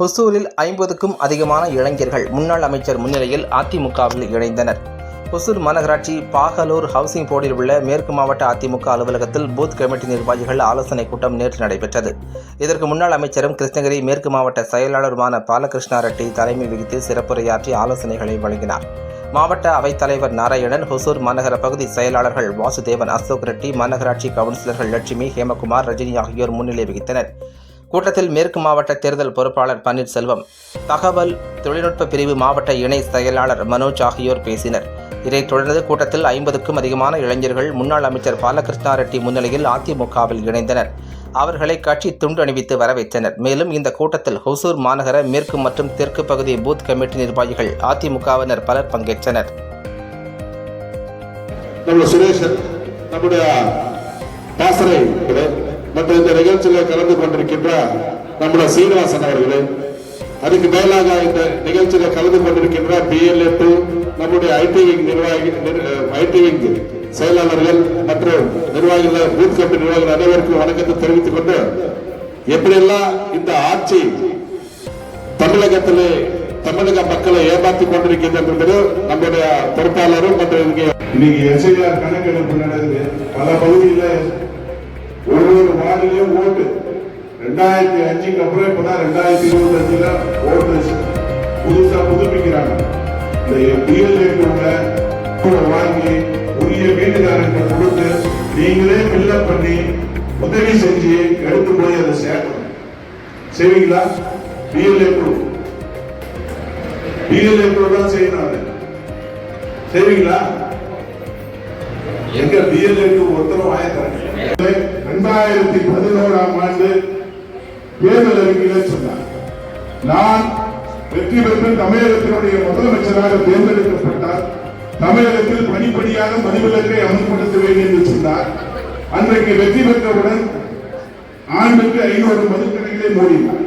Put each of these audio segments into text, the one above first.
ஹொசூரில் ஐம்பதுக்கும் அதிகமான இளைஞர்கள் முன்னாள் அமைச்சர் முன்னிலையில் அதிமுகவில் இணைந்தனர். ஹொசூர் மாநகராட்சி பாகலூர் ஹவுசிங் போர்டில் உள்ள மேற்கு மாவட்ட அதிமுக அலுவலகத்தில் பூத் கமிட்டி நிர்வாகிகள் ஆலோசனை கூட்டம் நேற்று நடைபெற்றது. இதற்கு முன்னாள் அமைச்சரும் கிருஷ்ணகிரி மேற்கு மாவட்ட செயலாளருமான பாலகிருஷ்ணா ரெட்டி தலைமை வகித்து சிறப்புரையாற்றி ஆலோசனைகளை வழங்கினார். மாவட்ட அவைத்தலைவர் நாராயணன் ஹொசூர் மாநகர பகுதி செயலாளர்கள் வாசுதேவன் அசோக் ரெட்டி மாநகராட்சி கவுன்சிலர்கள் லட்சுமி ஹேமகுமார் ரஜினி ஆகியோர் முன்னிலை வகித்தனர். கூட்டத்தில் மேற்கு மாவட்ட தேர்தல் பொறுப்பாளர் பன்னீர்செல்வம் தகவல் தொழில்நுட்ப பிரிவு மாவட்ட இணை செயலாளர் மனோஜ் ஆகியோர் பேசினர். இதைத் தொடர்ந்து கூட்டத்தில் ஐம்பதுக்கும் அதிகமான இளைஞர்கள் முன்னாள் அமைச்சர் பாலகிருஷ்ணா ரெட்டி முன்னிலையில் அதிமுகவில் இணைந்தனர். அவர்களை கட்சி துண்டு அணிவித்து வரவேற்றனர். மேலும் இந்த கூட்டத்தில் ஹொசூர் மாநகர மேற்கு மற்றும் தெற்கு பகுதி பூத் கமிட்டி நிர்வாகிகள் அதிமுகவினர் பலர் பங்கேற்றனர். நம்முடைய சுரேஷன் நம்முடைய மற்ற இந்த நிகழ்ச்சியில் கலந்து கொண்டிருக்கின்ற நம்முடைய சீனிவாசன் அவர்களே அதுக்கு மேலாக இந்த நிகழ்ச்சியில் கலந்து கொண்டிருக்கின்ற பிஎல்ஏ டூ நம்முடைய ஐடி விங் நிர்வாகி ஐடி விங் செயலாளர்கள் மற்றும் நிர்வாகிகள் பூத் கமிட்டி நிர்வாகிகள் அனைவருக்கும் வணக்கத்தை தெரிவித்துக் கொண்டு எப்படியெல்லாம் இந்த ஆட்சி தமிழகத்திலே தமிழக மக்களை ஏமாத்தி கொண்டிருக்கின்றது என்பது நம்முடைய பொறுப்பாளரும் மற்றும் இன்னைக்கு எஸ்ஐஆர் கணக்கெடுப்பு நடக்குது. பல பகுதியில் ஒவ்வொரு வார்டிலையும் ஓட்டு. ரெண்டாயிரத்தி அஞ்சுக்கு அப்புறம் இப்பதான் ரெண்டாயிரத்தி இருபத்தி அஞ்சுல ஓட்டு புதுசா புதுப்பிக்கிறாங்க. இந்த பிஎல்ஏ வாங்கி உரிய வீட்டுக்காரங்க கொடுத்து நீங்களே ஃபில்லப் பண்ணி உதவி செஞ்சு எடுத்து போய் அதை சேர்க்கணும். செய்வீங்களா பிஎல்ஏ பிஎல்ஏ தான் செய்யணும் சரிங்களா? செய்வீங்களா எங்க பிஎல்ஏக்கு ஒருத்தரும் வாய தரேன் ரெண்டாயிரத்தி பதினோராம் ஆண்டு தேர்தல் அறிக்கையில சொன்னார். நான் வெற்றி பெற்று தமிழகத்தினுடைய முதலமைச்சராக தேர்ந்தெடுக்கப்பட்டார் தமிழகத்தில் படிப்படியாக மதுவிலக்கை அமல்படுத்துவேன் என்று சொன்னார். அன்றைக்கு வெற்றி பெற்றவுடன் ஆண்டுக்கு ஐநூறு மதுக்கடைகளை மூடினார்.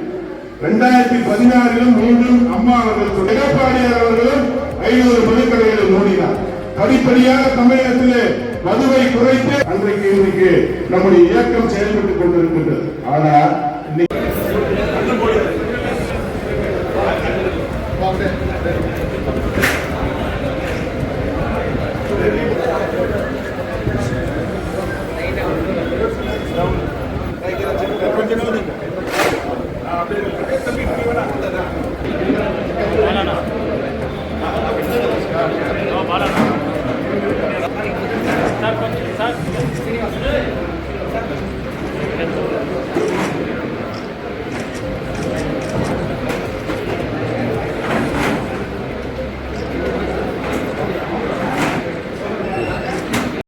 இரண்டாயிரத்தி பதினாறிலும் மீண்டும் அம்மா அவர்கள் எடப்பாடியார் அவர்களும் ஐநூறு மதுக்கடைகளை மூடினார். படிப்படியாக தமிழகத்திலே மதுவை குறைத்து அன்றைக்கு இன்றைக்கு நம்முடைய இயக்கம் செயல்பட்டுக் கொண்டிருக்கின்றது ஆனால்